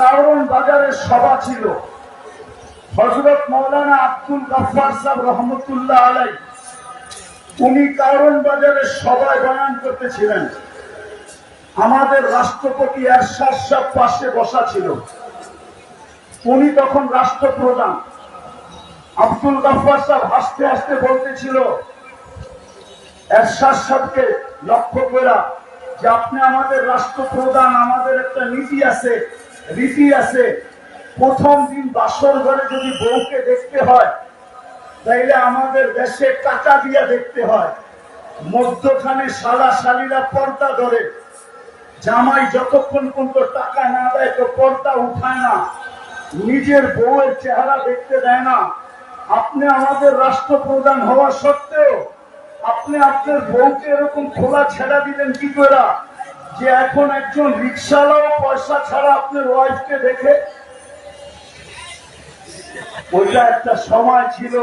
কারণ বাজারের সভা ছিল। হজরত মৌলানা আব্দুল গাফার সাহেব রহমতুল্লাহ আলাই উনি কারণ বাজারের সভায় বয়ান করতেছিলেন। আমাদের রাষ্ট্রপতি এরশাদ সাহেব পাশে বসা ছিল। উনি তখন রাষ্ট্রপ্রধান। আব্দুল গাফার সাহেব হাসতে হাসতে বলতেছিল, এরশাদ সাহেবকে লক্ষ্য করা যে আপনি আমাদের রাষ্ট্রপ্রধান, আমাদের একটা নীতি আছে রীতি আছে। প্রথম দিন বাসর ঘরে যদি বউকে দেখতে হয়, তাইলে আমাদের দেশে টাকা দিয়ে দেখতে হয়। মধ্যখানে সালা শালীরা পর্দা ধরে। জামাই যতক্ষণ পর্যন্ত টাকা না দেয় তো পর্দা উঠায় না। নিজের বউয়ের চেহারা দেখতে দেয় না। আপনি আমাদের রাষ্ট্রপ্রধান হওয়া সত্ত্বেও আপনি আপনার বউকে এরকম খোলা ছেড়া দিলেন কি করে যে এখন একজন রিক্সাওয়ালাও পয়সা ছাড়া আপনার ওয়াইফকে দেখে, ওইটা একটা সময় ছিল,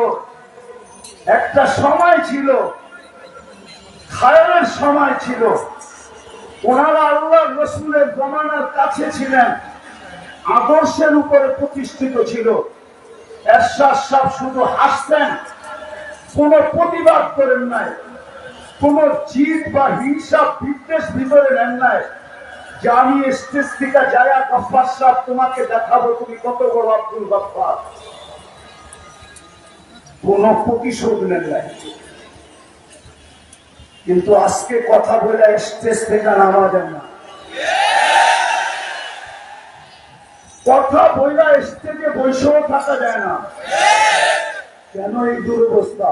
একটা সময় ছিল খায়ের সময় ছিল। ওনারা আল্লাহ রসুলের জমানার কাছে ছিলেন, আদর্শের উপরে প্রতিষ্ঠিত ছিল। এরশাদ শুধু হাসতেন, কোন প্রতিবাদ করেন নাই। কোন জিদ বা হিংসা, বিদ্বেষ ভিতরে নেন নাই। যে আমি স্টেজ থেকে যায়া গফার সাহ তোমাকে দেখাবো, তুমি কত বড় আব্দুল গফার কোন প্রতিশোধ নেন নাই। কিন্তু আজকে কথা বলে স্টেজ থেকে নামা যায় না। কথা বইলা স্টেজে বৈষও থাকা যায় না। কেন এই দুরবস্থা?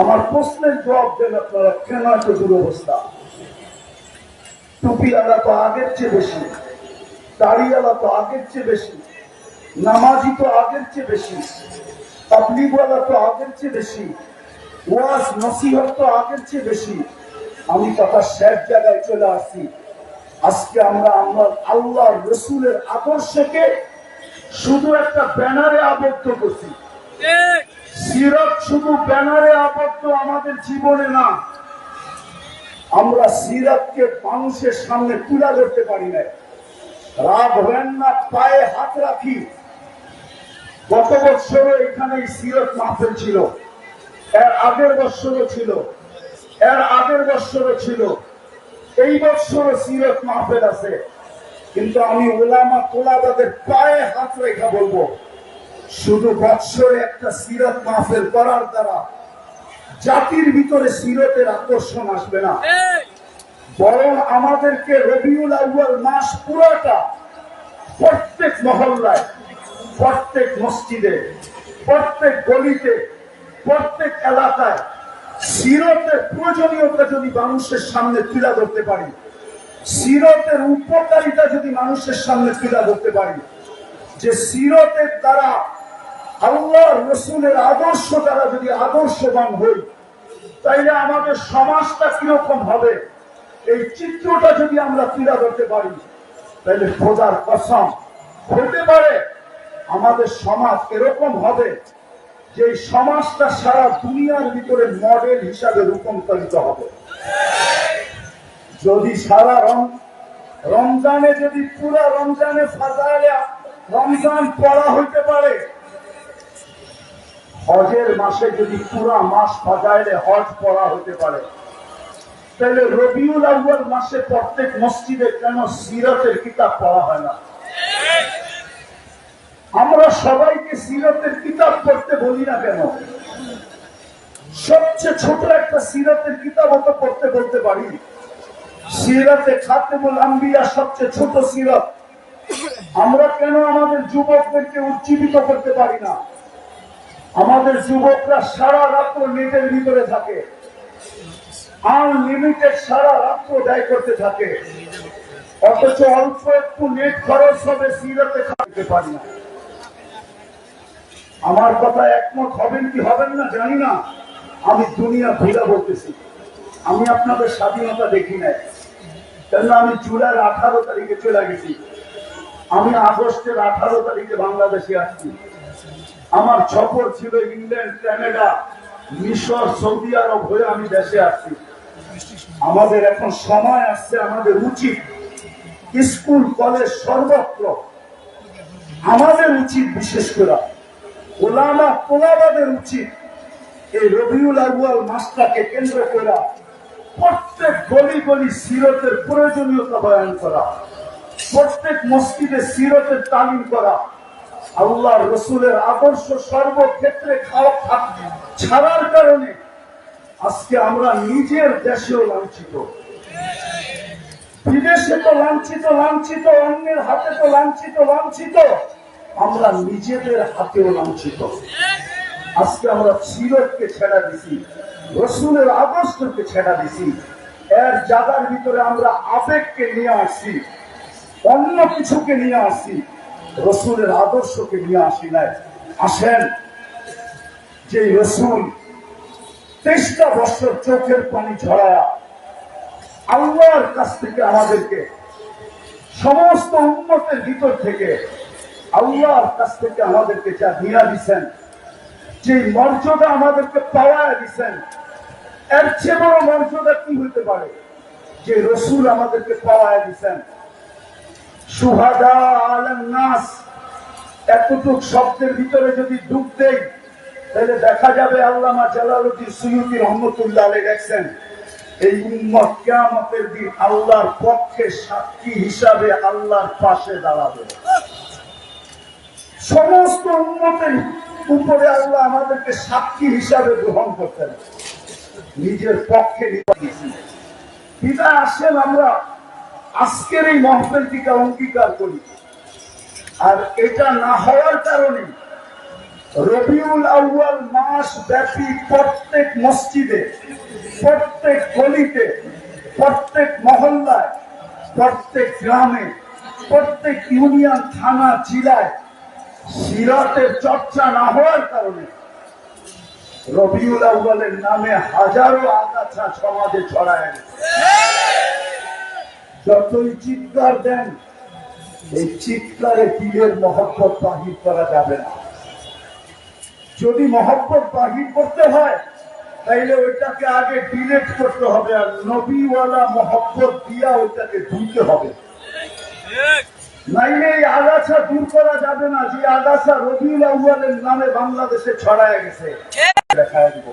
আমার প্রশ্নের জবাব দেন আপনারা, কেন এত দুরবস্থা? টুপিওয়ালা তো আগের চেয়ে বেশি দাড়িওয়ালা তো আগের চেয়ে বেশি, নামাজি তো আগের চেয়ে বেশি তাবলিগওয়ালা তো আগের চেয়ে বেশি, ওয়াজ, নসিহত তো আগের চেয়ে বেশি। আমি কথা শেষ জায়গায় চলে আসি। আজকে আমরা আমরা আল্লাহ রসুলের আদর্শকে শুধু একটা ব্যানারে আবদ্ধ করছি। সিরত শুধু ব্যানারে আবদ্ধ আমাদের জীবনে না, আমরা সিরাতকে মানুষের সামনে তুলে ধরতে পারি না রাগ হবেন না, পায়ে হাত রাখি। গত বছরও এখানে সিরত মাহফিল ছিল। এর আগের বছরও ছিল। এর আগের বছরও ছিল। এই বছরও সিরত মাহফিল আছে। কিন্তু আমি ওলামা তোলাবাদের পায়ে হাত রেখা বলব শুধু বৎসরে একটা সিরত মাহফিল করার দ্বারা জাতির ভিতরে সিরতের আকর্ষণ আসবে না। বরং আমাদেরকে রবিউল আউয়াল মাস পুরোটা প্রত্যেক মহল্লায় প্রত্যেক মসজিদে প্রত্যেক গলিতে প্রত্যেক এলাকায় সিরতের প্রয়োজনীয়তা যদি মানুষের সামনে তুলে ধরতে পারি সিরতের উপকারিতা যদি মানুষের সামনে তুলে ধরতে পারি যে সিরতের দ্বারা আল্লাহ রসুলের আদর্শ দ্বারা যদি আদর্শবান হই, তাইলে আমাদের সমাজটা কীরকম হবে? এই চিত্রটা যদি আমরা তুলে ধরতে পারি তাহলে খোদার কসম হতে পারে আমাদের সমাজ এরকম হবে যে সমাজটা সারা দুনিয়ার ভিতরে মডেল হিসাবে রূপান্তরিত হবে। যদি সারা রমজানে যদি পুরা রমজানে ফাজাইলে, রমজান পড়া হইতে পারে হজের মাসে যদি পুরা মাস ফাজাইলে হজ পড়া হতে পারে। তাহলে রবিউল আউ্বাল মাসে প্রত্যেক মসজিদে কেন সিরতের কিতাব পড়া হয় না? আমরা সবাইকে সিরতের কিতাব পড়তে বলি না কেন? সবচেয়ে ছোট একটা সিরতের কিতাব তো পড়তে বলতে পারি। সিরাতে খাতেমুল আম্বিয়া সবচেয়ে ছোট সিরত। আমরা কেন আমাদের যুবকদেরকে উজ্জীবিত করতে পারি না? আমাদের যুবকরা সারা রাত্র নেটের ভিতরে থাকে। আনলিমিটেড সারা রাত্র ব্যয় করতে থাকে। অথচ অল্প একটু নেট খরচ হবে, সিরাতে খাতে পারি না। আমার কথা একমত হবেন কি হবেন না জানি না। আমি দুনিয়া ঘুরে বলতেছি। আমি আপনাদের স্বাধীনতা দেখি নাই। কেন আমি জুলাই আঠারো তারিখে চলে গেছি। আমি আগস্টের আঠারো তারিখে বাংলাদেশে আসছি। আমার সফর ছিল ইংল্যান্ড, কানাডা, মিশর, সৌদি আরব হয়ে আমি দেশে আসছি। আমাদের এখন সময় আসছে, আমাদের উচিত স্কুল, কলেজ সর্বত্র। আমাদের উচিত বিশেষ করে। ওলামা কোলাবাদের উচিত এই রবিউল আউয়াল মাসটাকে কেন্দ্র করে প্রত্যেক গলি গলি সিরতের প্রয়োজনীয়তা বয়ান করা। প্রত্যেক মসজিদে সিরতের তালিম করা। আল্লাহ রসুলের আদর্শ সর্বক্ষেত্রে খাওয়া ছাড়ার কারণে আজকে আমরা নিজের দেশেও লাঞ্ছিত। বিদেশে তো লাঞ্ছিত লাঞ্ছিত, অন্যের হাতে তো লাঞ্ছিত লাঞ্ছিত। আমরা নিজেদের হাতেও লাঞ্ছিত। আজকে আমরা সিরতকে ছেড়া দিছি, রসুলের আদর্শকে ছেড়া দিছি। এর জায়গার ভিতরে আমরা আবেগকে নিয়ে আসছি, অন্য কিছুকে নিয়ে আসছি। রসুলের আদর্শকে নিয়ে আসি নাই। আসেন যে রসুল তেইশটা বছর চোখের পানি ঝরায়া আল্লাহর কাছ থেকে আমাদেরকে সমস্ত উন্মতের ভিতর থেকে আল্লাহর কাছ থেকে আমাদেরকে যা নিয়ে দিচ্ছেন যে মর্যাদা আমাদেরকে পাওয়া দিচ্ছেন এর চেয়ে বড় মর্যাদা কি হতে পারে? যে রসুল আমাদেরকে পাওয়া দিচ্ছেন সুহাদা শব্দের ভিতরে যদি ডুব দেই, তাহলে দেখা যাবে আল্লামা জালালুদ্দিন সুয়ুতি রহমতুল্লাহ দেখছেন এই উম্মত কেয়ামতের দিন আল্লাহর পক্ষে সাক্ষী হিসাবে আল্লাহর পাশে দাঁড়াবে। সমস্ত উন্মতের উপরে আল্লাহ আমাদেরকে সাক্ষী হিসাবে গ্রহণ করতেন। নিজের পক্ষে নিয়েছি আসেন আমরা আজকের এই মহফিলটিকে অঙ্গীকার করি আর এটা না হওয়ার কারণে রবিউল আউয়াল মাস ব্যাপী প্রত্যেক মসজিদে, প্রত্যেক গলিতে, প্রত্যেক মহল্লায়, প্রত্যেক গ্রামে, প্রত্যেক ইউনিয়ন, থানা, জেলায় সিরাতের চর্চা না হওয়ার কারণে রবিউল আউ্বালের নামে হাজারো আগাছা সমাজে ছড়ায় গেছে। যতই চিৎকার দেন এই চিৎকারে দিলের মহব্বত বাহির করা যাবে না। যদি মহব্বত বাহির করতে হয় তাইলে ওইটাকে আগে ডিলেট করতে হবে আর নবীওয়ালা মহব্বত দিয়া ওইটাকে ধুতে হবে। নাইলে এই আগাছা দূর করা যাবে না যে আগাছা রবিউল নামে বাংলাদেশে ছড়ায় গেছে। দেখায় দিব।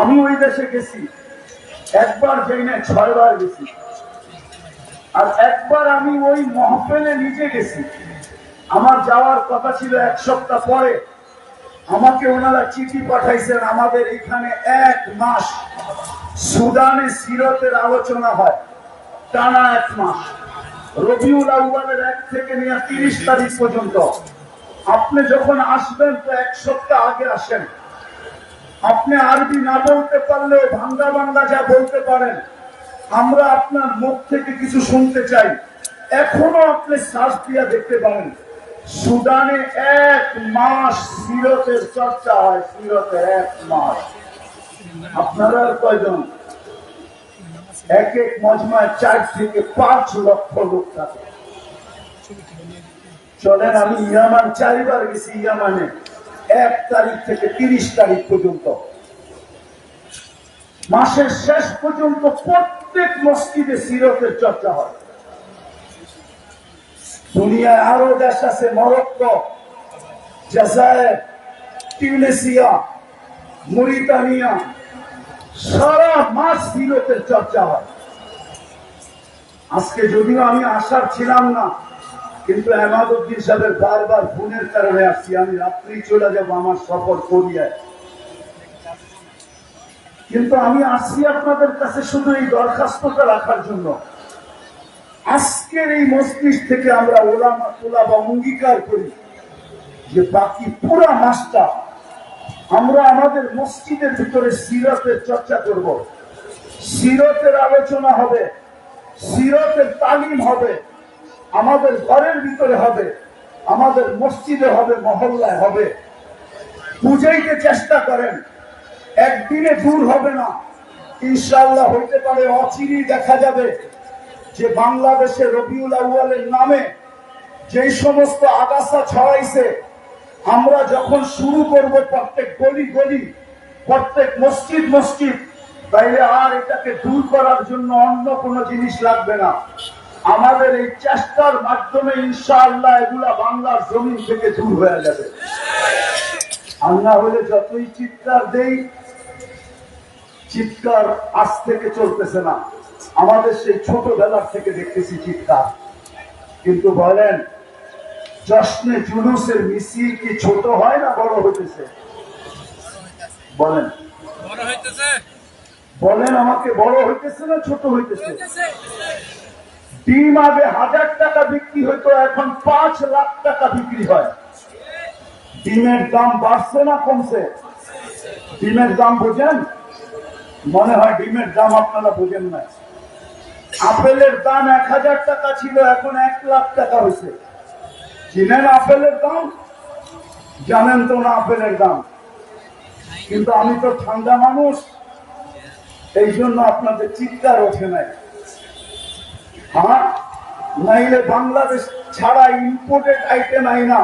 আমি ওই দেশে গেছি। একবার যাই না ছয়বার গেছি। আর একবার আমি ওই মহফেলে নিজে গেছি। আমার যাওয়ার কথা ছিল এক সপ্তাহ পরে। আমাকে ওনারা চিঠি পাঠাইছেন, আমাদের এখানে এক মাস সুদানে সিরতের আলোচনা হয়। টানা এক মাস। রবিউল আউ্বালের এক থেকে নিয়ে তিরিশ তারিখ পর্যন্ত। আপনি যখন আসবেন তো এক সপ্তাহ আগে আসেন। আপনি আরবি না বলতে পারলেও ভাঙ্গা ভাঙ্গা যা বলতে পারেন। আমরা আপনার মুখ থেকে কিছু শুনতে চাই। এখনও আপনি শ্বাস দিয়া দেখতে পারেন। সুদানে এক মাস সিরতের চর্চা হয়, সিরতে এক মাস। আপনারা কয়জন? এক এক মজমায় চার থেকে পাঁচ লক্ষ লোক থাকে। চলেন, আমি ইয়ামান চারিবার গেছি ইয়ামানে। এক তারিখ থেকে তিরিশ তারিখ পর্যন্ত। মাসের শেষ পর্যন্ত প্রত্যেক মসজিদে সিরতের চর্চা হয়। দুনিয়ায় আরও দেশ আছে, মরক্কো মরিতানিয়া। সারা মাস সিরতের চর্চা হয়। আজকে যদিও আমি আসার ছিলাম না কিন্তু এমাদুদ্দিন সাহেবের বারবার ফোনের কারণে আসছি, আমি রাত্রি চলে যাব আমার সফর করিয়ায়। কিন্তু আমি আসছি আপনাদের কাছে শুধু এই দরখাস্তটা রাখার জন্য। আজকের এই মসজিদ থেকে আমরা ওলামা তোলা বা অঙ্গীকার করি যে বাকি পুরা মাসটা আমরা আমাদের মসজিদের ভিতরে সিরতের চর্চা করব। সিরতের আলোচনা হবে, সিরতের তালিম হবে। আমাদের ঘরের ভিতরে হবে, আমাদের মসজিদে হবে, মহল্লায় হবে। বুঝাইতে চেষ্টা করেন, একদিনে দূর হবে না। ইনশাল্লাহ হইতে পারে অচিরি দেখা যাবে যে বাংলাদেশে রবিউল আউয়ালের নামে যেই সমস্ত আগাছা ছড়াইছে, আমরা যখন শুরু করব প্রত্যেক গলি গলি, প্রত্যেক মসজিদ মসজিদ, তাইলে আর এটাকে দূর করার জন্য অন্য কোনো জিনিস লাগবে না। আমাদের এই চেষ্টার মাধ্যমে ইনশাআল্লাহ এগুলা বাংলার জমিন থেকে দূর হয়ে যাবে। আর না হলে যতই চিৎকার দেই চিৎকার আজ থেকে চলতেছে না। আমাদের সেই ছোটবেলার থেকে দেখতেছি চিৎকার। কিন্তু বলেন জশ্নে জুলুসের মিছিল কি ছোট হয় না বড় হইতেছে? বলেন। বলেন আমাকে বড় হইতেছে না ছোট হইতেছে হইতেছে। ডিম আগে হাজার টাকা বিক্রি হইতো, এখন পাঁচ লাখ টাকা বিক্রি হয়। ডিমের দাম বাড়ছে না কমছে? ডিমের দাম বোঝেন? মনে হয় ডিমের দাম আপনারা বোঝেন না। আপেলের দাম এক হাজার টাকা ছিল, এখন এক লাখ টাকা হয়েছে। চিনেন আপেলের দাম? জানেন তো না আপেলের দাম? কিন্তু আমি তো ঠান্ডা মানুষ এই জন্য আপনাদের চিৎকার ওঠে নাই। হ্যাঁ? নাইলে বাংলাদেশ ছাড়া ইম্পোর্টেড আইটেম আই না।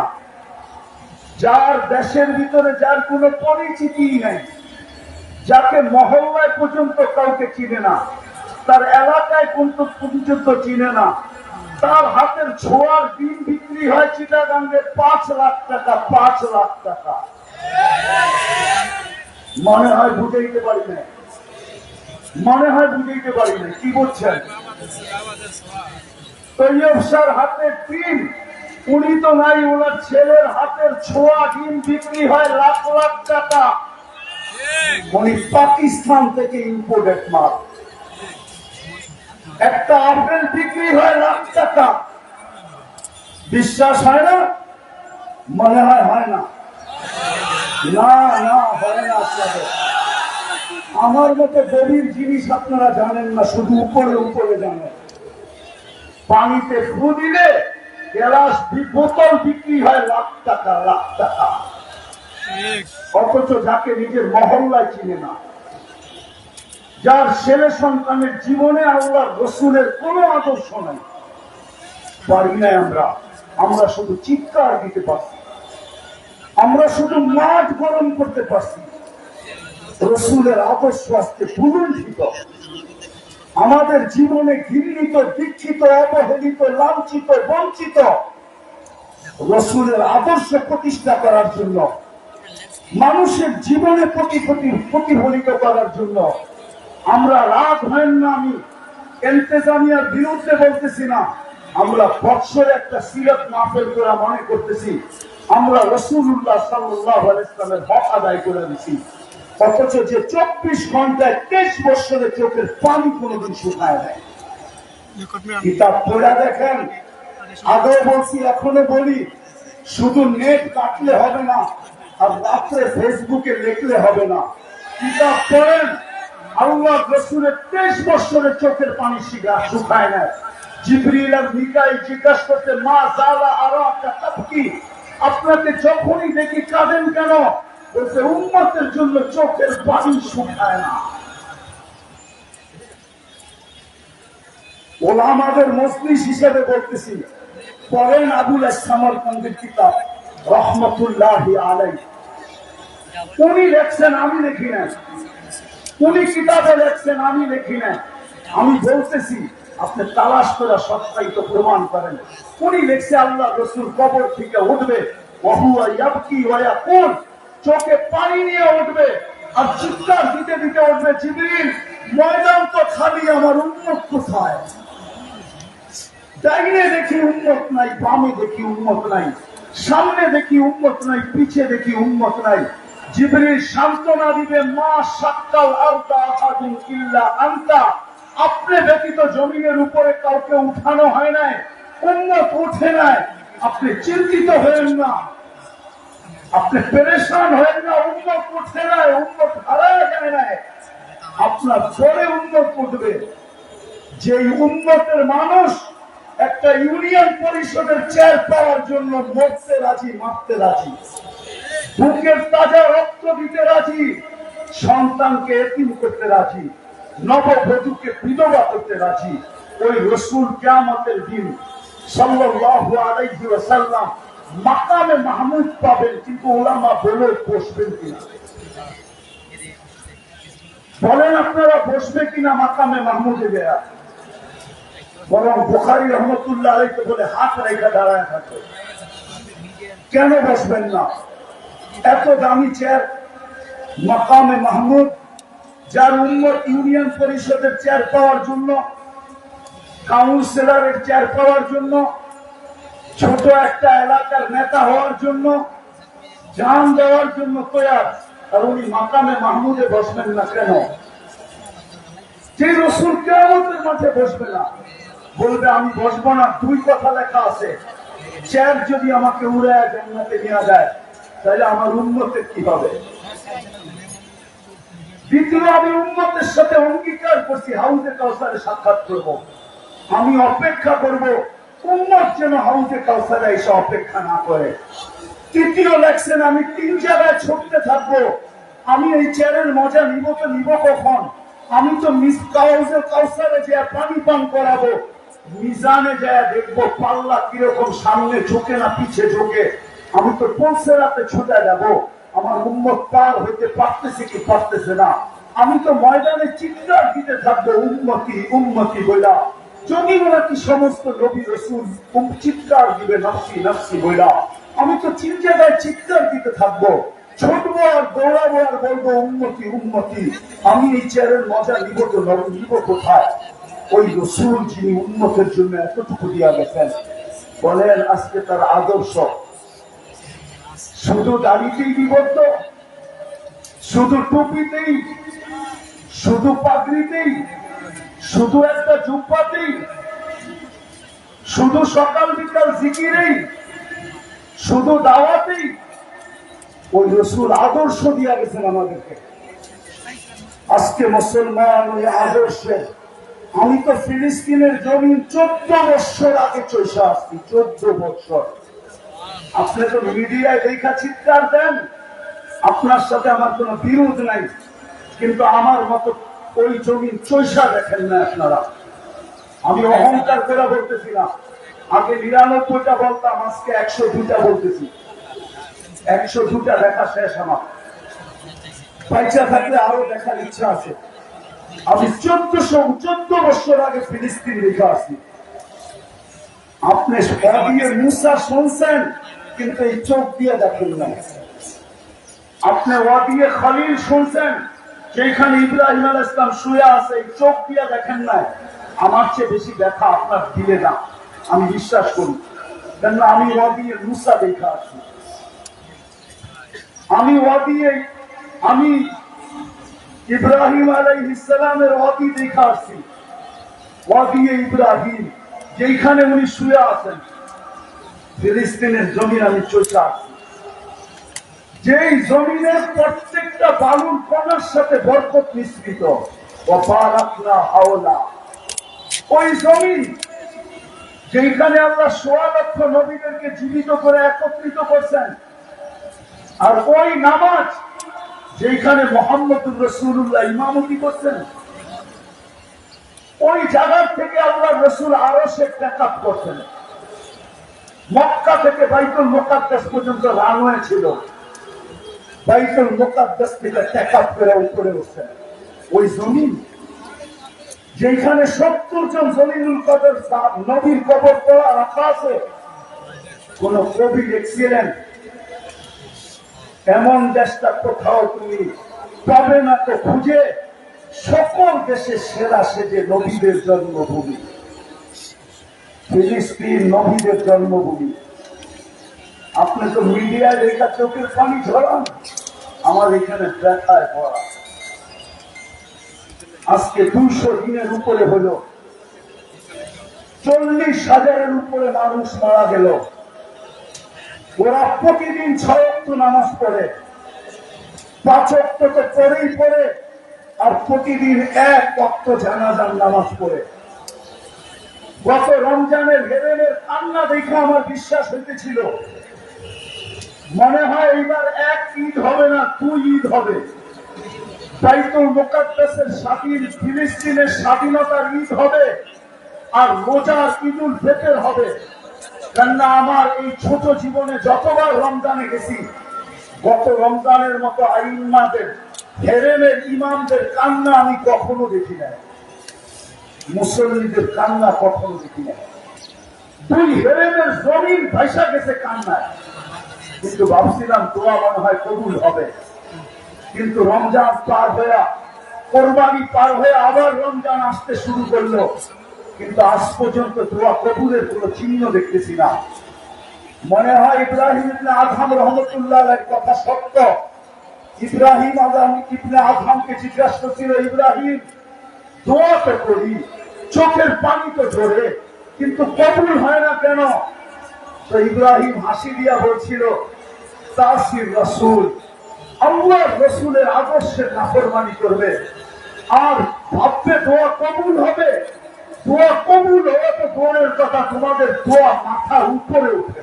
যার দেশের ভিতরে যার কোনো পরিচিতি নাই, যাকে মহল্লায় পর্যন্ত কাউকে চিনে না, তার এলাকায় পর্যন্ত চিনে না, তার হাতের ছোঁয়ার ডিম বিক্রি হয় চিটাগাঙ্গে পাঁচ লাখ টাকা, পাঁচ লাখ টাকা। মনে হয় বুঝাইতে পারি না মনে হয় বুঝাইতে পারি না কি বলছেন? তৈয়ব স্যার উনি তো নাই, ওনার ছেলের হাতের ডিম বিক্রি হয় লাখ লাখ টাকা। উনি পাকিস্তান থেকে ইম্পোর্টেড মাল। একটা আপেল বিক্রি হয় লাখ টাকা। বিশ্বাস হয় না? মনে হয় হয় না? না না, হয় না আপনাদের আমার মতো গভীর জিনিস আপনারা জানেন না, শুধু উপরে উপরে জানেন। পানিতে ফু দিলে গ্লাস বি- বোতল বিক্রি হয় লাখ টাকা লাখ টাকা। অথচ যাকে নিজের মহল্লায় চিনে না। যার ছেলে সন্তানের জীবনে আল্লাহ রসুলের কোনো আদর্শ নাই। পারি নাই আমরা। আমরা শুধু চিৎকার দিতে পারছি। আমরা শুধু মাঠ গরম করতে পারছি। রসুলের আদর্শ আজকে পুনর্জিত আমাদের জীবনে ঘৃণিত, দীক্ষিত, অবহেলিত, লাঞ্ছিত, বঞ্চিত রসুলের আদর্শ প্রতিষ্ঠা করার জন্য, মানুষের জীবনে প্রতিফলিত করার জন্য আমরা রাগ হয় না, আমি এন্তেজামিয়ার বিরুদ্ধে বলতেছি না, আমরা বৎসরে একটা সিরত মাহফিল করা মনে করতেছি, আমরা রসুল্লাহ সাল্লাহ ইসলামের হক আদায় করে দিছি। অথচ যে চব্বিশ ঘন্টায় তেইশ বছরে চোখের পানি কোনোদিন শুকায় দেয় কিতাব পড়া দেখেন, আগেও বলছি এখনও বলি, শুধু নেট কাটলে হবে না, আর রাত্রে ফেসবুকে লিখলে হবে না। কিতাব পড়েন, আল্লাহ রসুলের তেইশ বছরের চোখের পানি শিখা, শুকায় না জিবরিল আর মিকাই জিজ্ঞাসা করতে, মা জালা আরও একটা আপনাকে যখনই দেখি কাঁদেন কেন? বলছে উন্মতের জন্য চোখের পানি শুকায় না। ওলামাদের মজলিস হিসেবে বলতেছি, পড়েন আবুল ইসলামর কান্দের কিতাব, রহমতুল্লাহ আলাই উনি লেখছেন, আমি লিখি না উনি কিতাবে লেখছেন, আমি লিখি না আমি বলতেছি, আপনি তালাশ করে সত্যায়িত প্রমাণ করেন। উনি লিখছে, আল্লাহ রসুল কবর থেকে উঠবে, ওহুয়া ইয়াবকি ওয়া ইয়াকুল। চোখে পানি নিয়ে উঠবে আর চিৎকার দিতে দিতে উঠবে, জিবরিল, ময়দান তো খালি, আমার উন্মুখ কোথায়? ডাইনে দেখি উন্মত নাই, বামে দেখি উন্মত নাই, সামনে দেখি উন্মত নাই, পিছে দেখি উন্মত নাই। জিবরিল সান্ত্বনা দিবে, মা সাক্কাল আরদা আহাদিন ইল্লা আনতা। আপনি ব্যতীত জমিনের উপরে কাউকে উঠানো হয় নাই উন্মত উঠে নাই। আপনি চিন্তিত হয়েন না। আপনি পেরেশান হয়েন না উন্মত উঠে নাই উন্মত হারায় যায় নাই। আপনার পরে উন্মত উঠবে। যে উন্নতের মানুষ একটা ইউনিয়ন পরিষদের চেয়ার পাওয়ার জন্য মরতে রাজি, মারতে রাজি, বুকের তাজা রক্ত দিতে রাজি, সন্তানকে এতিম করতে রাজি, নববধূকে বিধবা করতে রাজি, ওই রসুল কেয়ামতের দিন সাল্লাল্লাহু আলাইহি ওয়াসাল্লাম মাকামে মাহমুদ পাবেন, কিন্তু ওলামা বলে বসবেন কিনা বলেন আপনারা বসবে কিনা মাকামে মাহমুদে বেয়া বরং বুখারি রহমতুল্লাহ আলাইকে বলে, হাত রেখে দাঁড়ায় থাকে। কেন বসবেন না? এত দামি চেয়ার মাকামে মাহমুদ, যার উন্মত ইউনিয়ন পরিষদের চেয়ার পাওয়ার জন্য কাউন্সিলরের চেয়ার পাওয়ার জন্য ছোট একটা এলাকার নেতা হওয়ার জন্য, জান দেওয়ার জন্য তৈয়ার। আর উনি মাকামে মাহমুদে বসবেন না কেন? যে রসুল বসবে না, বলবে, আমি বসবো না, দুই কথা লেখা আছে। যদি আমাকে উড়ায়, জান্নাতে নেওয়া যায়, তাহলে আমার উন্নতের কি হবে? দ্বিতীয়, আমি উন্নতের সাথে অঙ্গীকার করছি, হাউজে কাউসারে সাক্ষাৎ করব। আমি অপেক্ষা করব উন্মত যেন এসে অপেক্ষা না করে। তৃতীয় আমি তিন জায়গায় ছুটতে থাকব। আমি এই চেয়ারের মজা নিব তো নিব কখন? আমি তো মিস কাউসারে যে পানি পান করাবো। মিজানে যায় দেখব পাল্লা কীরকম সামনে ঝুঁকে না পিছে ঝুঁকে। আমি তো পৌঁছে রাতে ছুটে যাব। আমার উন্মত পার হইতে পারতেছে কি পারতেছে না। আমি তো ময়দানে চিৎকার দিতে থাকব উন্মতি উন্মতি বইলা। যদি ওরা কি সমস্ত নবী রসুল চিৎকার দিবে, নফসি নফসি বইলা, আমি তো চিন জায়গায় চিৎকার দিতে থাকব। আর দৌড়াবো আর বলব উন্নতি উন্নতি আমি এই চেয়ারের মজা নিব তো নিব কোথায়? ওই রসুল যিনি উন্নতের জন্য এতটুকু দিয়া গেছেন, বলেন, আজকে তার আদর্শ। শুধু দাড়িতেই বিবদ্ধ শুধু টুপিতেই, শুধু পাগড়িতেই শুধু একটা জুব্বাতেই শুধু সকাল বিকাল জিকিরেই, শুধু দাওয়াতেই ওই রসুল আদর্শ দিয়া গেছেন আমাদেরকে। আজকে মুসলমান ওই আদর্শে, আমি তো ফিলিস্তিনের জমিন চোদ্দ বৎসর আগে চৈশা আসছি, চোদ্দ বৎসর। আপনি তো মিডিয়ায় দেখা চিৎকার দেন, আপনার সাথে আমার কোনো বিরোধ নাই, কিন্তু আমার মতো ওই জমিন চৈশা দেখেন না আপনারা। আমি অহংকার করে বলতেছি না আগে নিরানব্বইটা বলতাম, আজকে একশো দুটা বলতেছি। একশো দুটা দেখা শেষ আমার। পয়সা থাকলে আরও দেখার ইচ্ছা আছে। আমি চোদ্দশো, চোদ্দ বছর আগে ফিলিস্তিন রেখে আসি। আপনি দিয়ে মুসা শুনছেন, কিন্তু এই চোখ দিয়ে দেখেন না। আপনি ওয়াদিয়ে খালিল শুনছেন সেইখানে ইব্রাহিম আল ইসলাম শুয়ে আছে চোখ দিয়ে দেখেন নাই। আমার চেয়ে বেশি দেখা আপনার দিলে না, আমি বিশ্বাস করি। কেননা আমি ওয়াদিয়ে মুসা দেখা আসি। আমি ওয়াদিয়ে আমি ইব্রাহিম আলাই ইসলামের ওয়াদি দেখা আসছি ওয়াদিয়ে ইব্রাহিম যেখানে উনি শুয়ে আছেন, ফিলিস্তিনের জমিন আমি চলে আসছি যেই জমিনের প্রত্যেকটা বালুর কণার সাথে বরকত মিশ্রিত। ওই জমিন যেখানে আল্লাহ সোয়া লক্ষ নবীদেরকে জীবিত করে একত্রিত করছেন, আর ওই নামাজ যেখানে মোহাম্মদুর রসুল্লাহ ইমামতি করছেন, ওই জায়গার থেকে আল্লাহ রসুল আরও সে টেকআপ করছেন। মক্কা থেকে বাইতুল মোকাদ্দাস পর্যন্ত রানওয়ে ছিল। বাইতুল মোকাদ্দাস থেকে টেকআপ করে উপরে উঠছেন ওই জমিন, যেখানে সত্তর জন জলিলুল কদর নবীর কবর করা রাখা আছে কোন কবি দেখছিলেন এমন দেশটা কোথাও তুমি পাবে না তো খুঁজে সকল দেশে সেরা সেজে নবীদের জন্মভূমি। ফিলিস্তিন নবীদের জন্মভূমি। আপনি তো মিডিয়ায় রেখা চোখের পানি ঝরান। আমার এখানে দেখায় পড়া আজকে দুইশো দিনের উপরে হলো। চল্লিশ হাজারের উপরে মানুষ মারা গেল। ওরা প্রতিদিন ছয় নামাজ পড়ে। পাঁচ অক্ট তো পরেই পড়ে। আর প্রতিদিন এক অক্ট জানাজান নামাজ পড়ে। গত রমজানের হেরেনের কান্না দেখে আমার বিশ্বাস হইতেছিল। মনে হয় এইবার এক ঈদ হবে না দুই ঈদ হবে। বাইতুল মোকাদ্দাসের স্বাধীন ফিলিস্তিনের স্বাধীনতার ঈদ হবে আর রোজার ঈদুল ফেতের হবে। কেননা আমার এই ছোট জীবনে যতবার রমজানে গেছি, গত রমজানের মতো আইনমাদের হেরেমের ইমামদের কান্না আমি কখনো দেখি নাই। মুসল্লিদের কান্না কখনো দেখি নাই। দুই হেরেমের জমিন ভাইসা গেছে কান্নায়। কিন্তু ভাবছিলাম দোয়া মনে হয় কবুল হবে। কিন্তু রমজান পার হয়ে, কোরবানি পার হয়ে আবার রমজান আসতে শুরু করল। কিন্তু আজ পর্যন্ত দোয়া কবুলের কোনো চিহ্ন দেখতেছি না। মনে হয় ইব্রাহিম ইবনে আদহাম রহমতুল্লাহ কথা সত্য। ইব্রাহিম আদম ইবনে আদহামকে জিজ্ঞাসা করছিল, ইব্রাহিম, দোয়া তো করি, চোখের পানি তো ঝরে কিন্তু কবুল হয় না কেন? ইব্রাহিম হাসি দিয়া বলছিল তাসির রসুল, আল্লাহ রসুলের আদর্শের নাফরমানি করবে। আর ভাববে দোয়া কবুল হবে। দোয়া কবুল হবে তো দোয়ার কথা, তোমাদের দোয়া মাথা উপরে উঠে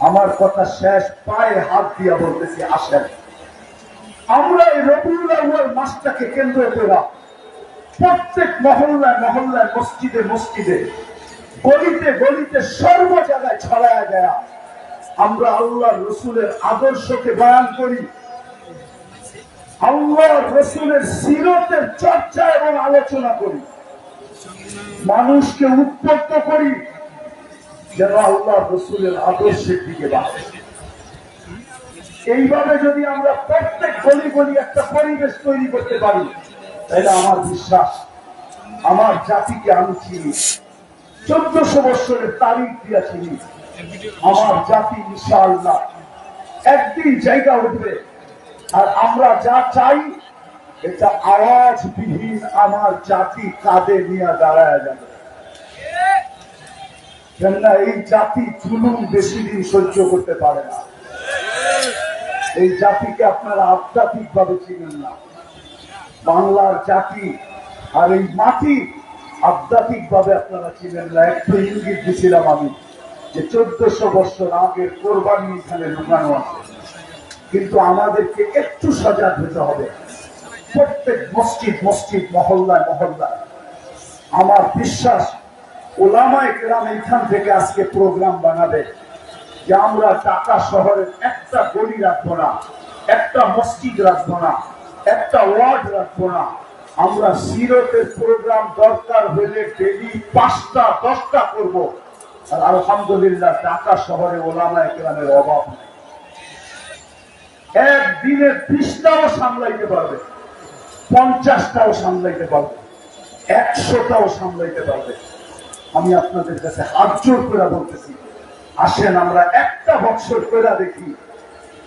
আমার কথা শেষ, পায়ে হাত দিয়া বলতেছি, আসেন। আমরা এই রবিউল মাসটাকে কেন্দ্র করে প্রত্যেক মহল্লায় মহল্লায়, মসজিদে মসজিদে গলিতে গলিতে সর্ব জায়গায় ছড়ায়া যায় আমরা আল্লাহ রসুলের আদর্শকে বয়ান করি। আল্লাহ রসুলের সিরতের চর্চা এবং আলোচনা করি। মানুষকে উৎপত্ত করি, যেন আল্লাহ রসুলের আদর্শের দিকে বাড়ে। এইভাবে যদি আমরা প্রত্যেক গলি গলি একটা পরিবেশ তৈরি করতে পারি, তাহলে আমার বিশ্বাস, আমার জাতিকে আমি চিনি। চোদ্দশো বৎসরের তারিখ দিয়া চিনি আমার জাতি ইনশাআল্লাহ একদিন জায়গা উঠবে। আর আমরা যা চাই, এটা আওয়াজবিহীন আমার জাতি কাঁধে নিয়ে দাঁড়ায় যাবে। কেননা এই জাতি জুলুম বেশি দিন সহ্য করতে পারে না। এই জাতিকে আপনারা আধ্যাত্মিক ভাবে চিনেন না। বাংলার জাতি আর এই মাটি আধ্যাত্মিক ভাবে আপনারা চিনেন না, একটু ইঙ্গিত দিছিলাম আমি যে চোদ্দশো বছর আগের কোরবানি এখানে লুকানো আছে। কিন্তু আমাদেরকে একটু সজাগ হতে হবে। প্রত্যেক মসজিদ মসজিদ, মহল্লায় মহল্লায়। আমার বিশ্বাস, ওলামায় কেরাম এখান থেকে আজকে প্রোগ্রাম বানাবে যে আমরা ঢাকা শহরের একটা গলি রাখব না, একটা মসজিদ রাখব না, একটা ওয়ার্ড রাখব না আমরা সিরতের প্রোগ্রাম দরকার হলে ডেলি পাঁচটা, দশটা করব। আর আলহামদুলিল্লাহ ঢাকা শহরে ওলামায় কেরামের অভাব নেই। একদিনে বিশটাও সামলাইতে পারবে। পঞ্চাশটাও সামলাইতে পারবে। একশোটাও সামলাইতে পারবে। আমি আপনাদের কাছে হাত জোর করে বলতেছি, আসেন আমরা একটা বছর করে দেখি,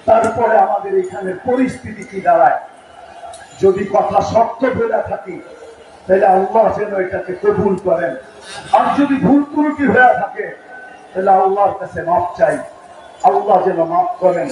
তারপরে আমাদের এখানে পরিস্থিতি কি দাঁড়ায়। যদি কথা শক্ত বলে থাকি, তাহলে আল্লাহ যেন এটাকে কবুল করেন। আর যদি ভুল ত্রুটি হয়ে থাকে, তাহলে আল্লাহর কাছে মাপ চাই। আল্লাহ যেন মাফ করেন।